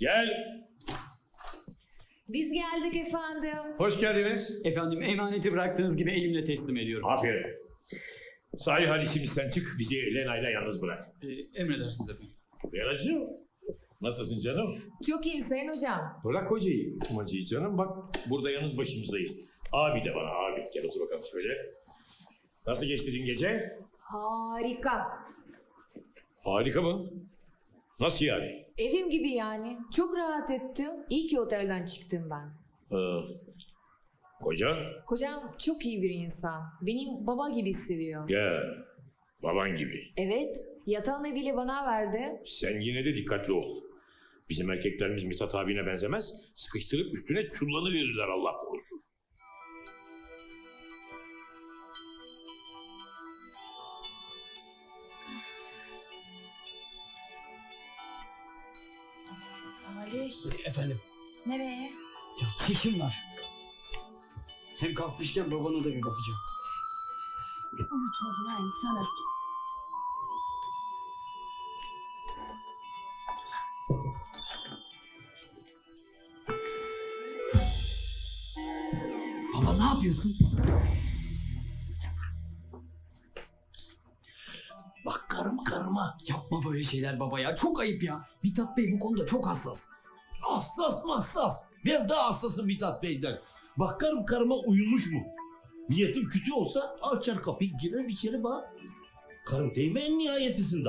Gel. Biz geldik efendim. Hoş geldiniz. Efendim emaneti bıraktığınız gibi elimle teslim ediyorum. Aferin. Salih hadi şimdi sen çık. Bizi Lena'yla yalnız bırak. Ee, emredersiniz efendim. Lena'cığım. Nasılsın canım? Çok iyiyim Sayın Hocam. Bırak hocayı. Hocayı canım. Bak burada yalnız başımızdayız. Abi de bana abi. Gel otur bakalım şöyle. Nasıl geçti dün gece? Harika. Harika mı? Nasıl yani? Evim gibi yani. Çok rahat ettim. İyi ki otelden çıktım ben. Ee, koca? Kocam çok iyi bir insan. Benim baba gibi seviyor. Ya baban gibi. Evet. Yatağını bile bana verdi. Sen yine de dikkatli ol. Bizim erkeklerimiz Mithat abine benzemez. Sıkıştırıp üstüne çullanı verirler Allah korusun. Salih. Efendim Nereye? ya çekim var. Hem kalkmışken babana da bir bakacağım. Unutmadın ha insanı. Baba ne yapıyorsun? Bak karım karıma. Yapma böyle şeyler baba ya. Çok ayıp ya. Mithat Bey bu konuda çok hassas. Hassas hassas? Ben daha hassasım Mithat Bey'den. Bak karım karıma uyumuş mu? Niyetim kötü olsa açar kapıyı girer içeri bak. Karım değme en nihayetisinde.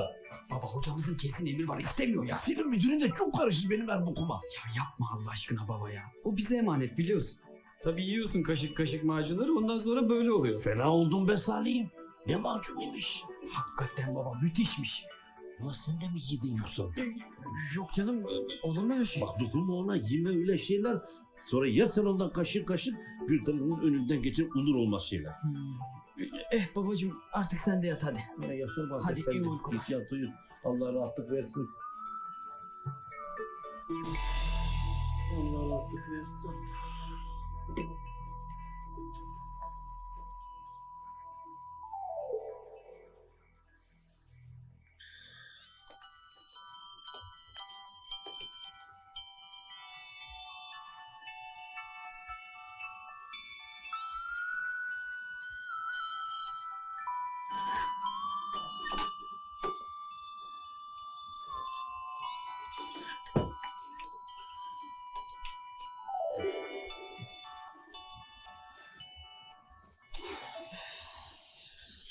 Baba hocamızın kesin emri var istemiyor ya. Senin müdürün de çok karışır benim her bokuma. Ya yapma Allah aşkına baba ya. O bize emanet biliyorsun. Tabii yiyorsun kaşık kaşık macunları ondan sonra böyle oluyor. Fena oldum be Salih'im. Ne macun imiş. Hakikaten baba müthişmiş. Ulan sen de mi yedin yoksa? Yok canım olur mu öyle şey? Bak dokunma ona yeme öyle şeyler. Sonra yersen ondan kaşık kaşık Güldan'ın önünden geçen olur olmaz şeyler. Hmm. Eh babacığım artık sen de yat hadi. Ya yaşar bak Hadi, sen iyi uykular. git yat uyu. Allah rahatlık versin. Allah rahatlık versin.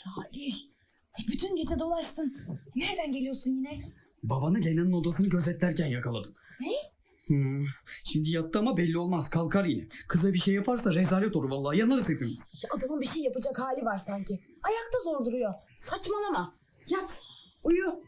Salih. Ay, bütün gece dolaştın. Nereden geliyorsun yine? Babanı Lena'nın odasını gözetlerken yakaladım. Ne? Hmm. Şimdi yattı ama belli olmaz kalkar yine. Kıza bir şey yaparsa rezalet olur vallahi yanarız hepimiz. Ya adamın bir şey yapacak hali var sanki. Ayakta zor duruyor. Saçmalama. Yat. Uyu.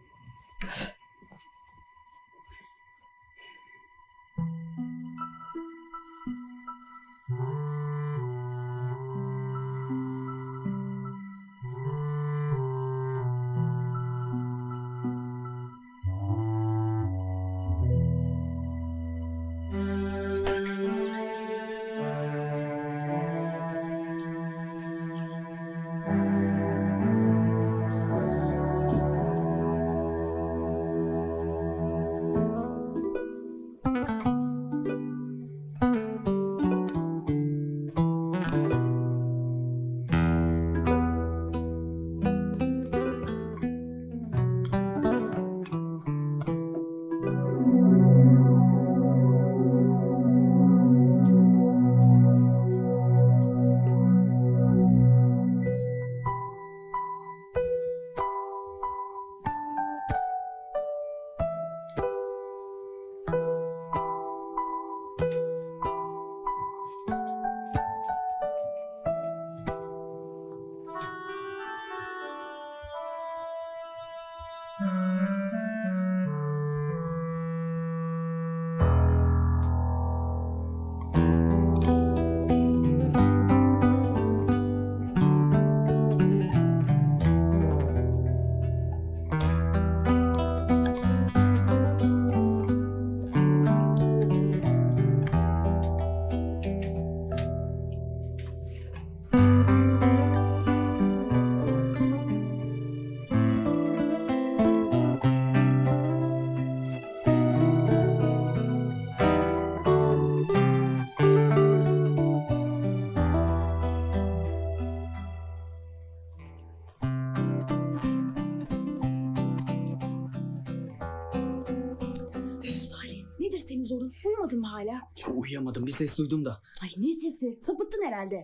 Uyumadın mı hala? Ya uyuyamadım bir ses duydum da. Ay ne sesi? Sapıttın herhalde.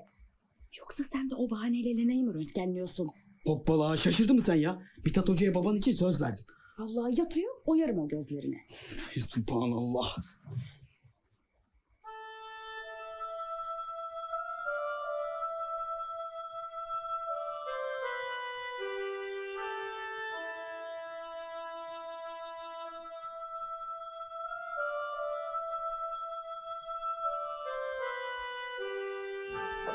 Yoksa sen de o bahaneyle Lena'yı mı röntgenliyorsun? Hoppala şaşırdın mı sen ya? Mithat Hoca'ya baban için söz verdim. Allah yatıyor, oyarım o gözlerini. Ey Subhanallah.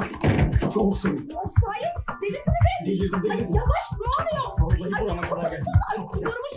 Fatma çok soğuk. Salih, delirdin mi? Delirdim delirdim. Yavaş, ne oluyor? Vallahi burama kadar geldi. Ay kudurmuş